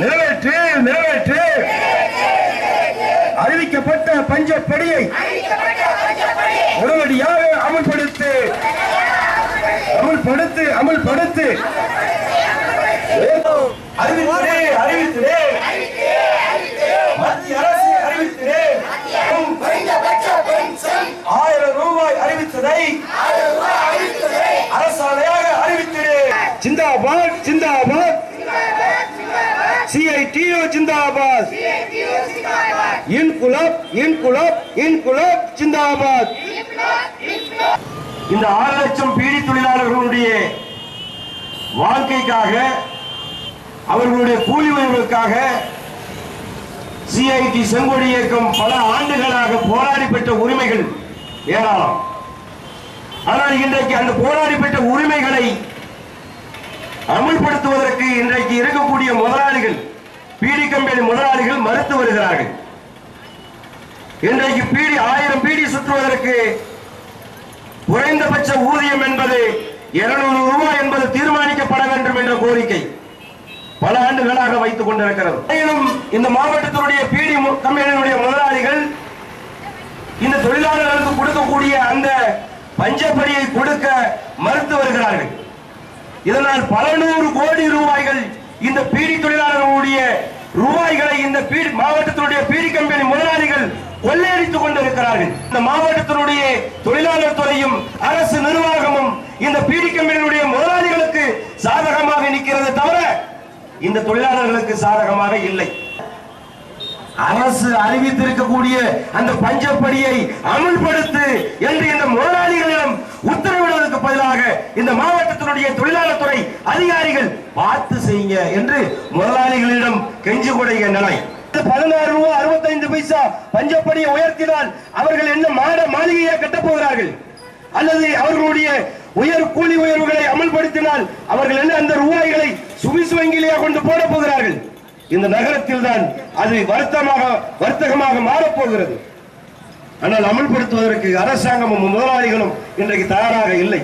நிறைவேற்று நிறைவேற்று. அறிவிக்கப்பட்ட பஞ்சப்படியை உடனடியாக அமல்படுத்து அமல்படுத்து அமல்படுத்து. அறிவித்திடே அறிவித்திடே மத்திய அரசு அறிவித்திடே ஆயிரம் ரூபாய் அறிவித்ததை அரசாணையாக அறிவித்திடே. சிந்தாபாத் சிந்தாபாத் சிஐடிஓ ஜிந்தாபாத் இன்குலப் இன்குலப் இன்குலப் ஜிந்தாபாத் இந்த ஆறு லட்சம் பீடி தொழிலாளர்களுடைய வாழ்க்கைக்காக அவர்களுடைய கூலி உயர்வுக்காக சிஐடி செங்கோடி இயக்கம் பல ஆண்டுகளாக போராடி பெற்ற உரிமைகள் ஏராளம். ஆனால் இன்றைக்கு அந்த போராடி பெற்ற உரிமைகளை அமல்படுத்துவதற்கு இன்றைக்கு இருக்கக்கூடிய முதலாளிகள் பீடி கம்பெனி முதலாளிகள் மறுத்து வருகிறார்கள். இன்றைக்கு பீடி ஆயிரம் பீடி சுற்றுவதற்கு குறைந்தபட்ச ஊதியம் என்பது இருநூறு ரூபாய் என்பது தீர்மானிக்கப்பட வேண்டும் என்ற கோரிக்கை பல ஆண்டுகளாக வைத்துக் கொண்டிருக்கிறது. மேலும் இந்த மாவட்டத்தினுடைய பீடி கம்பெனியினுடைய முதலாளிகள் இந்த தொழிலாளர்களுக்கு கொடுக்கக்கூடிய அந்த பஞ்சப்படியை கொடுக்க மறுத்து வருகிறார்கள். இதனால் பல நூறு கோடி ரூபாய்கள் இந்த பீடி தொழிலாளர்களுடைய ரூபாய்களை இந்த பீடி மாவட்டத்தினுடைய பீடி கம்பெனி முதலாளிகள் கொள்ளையடித்துக் கொண்டிருக்கிறார்கள். இந்த மாவட்டத்தினுடைய தொழிலாளர் துறையும் அரசு நிர்வாகமும் இந்த பீடி கம்பெனியுடைய முதலாளிகளுக்கு சாதகமாக நிற்கிறது தவிர இந்த தொழிலாளர்களுக்கு சாதகமாக இல்லை. அரசு அறிவித்திருக்கக்கூடிய அந்த பஞ்சப்படியை அமுல்படுத்து என்று இந்த முதலாளிகள் இந்த மாவட்டத்தினுடைய தொழிலாளர் துறை அதிகாரிகள் பார்த்து செய்யுங்க என்று முதலாளிகளிடம் கெஞ்சி கூடிய நிலை பதினாறு ரூபாய் அறுபத்தைந்து பைசா பஞ்சப்படியை உயர்த்தினால் அவர்கள் என்ன மாட மாளிகையை கட்ட போகிறார்கள்? அல்லது அவர்களுடைய உயர் கூலி உயர்வுகளை அமல்படுத்தினால் அவர்கள் என்ன அந்த ரூபாய்களை சுவிஸ் வங்கிலேயே கொண்டு போட போகிறார்கள்? இந்த நகரத்தில் தான் அது வருத்தமாக வர்த்தகமாக மாறப்போகிறது ஆனால் அமல்படுத்துவதற்கு அரசாங்கமும் முதலாளிகளும் இன்றைக்கு தயாராக இல்லை.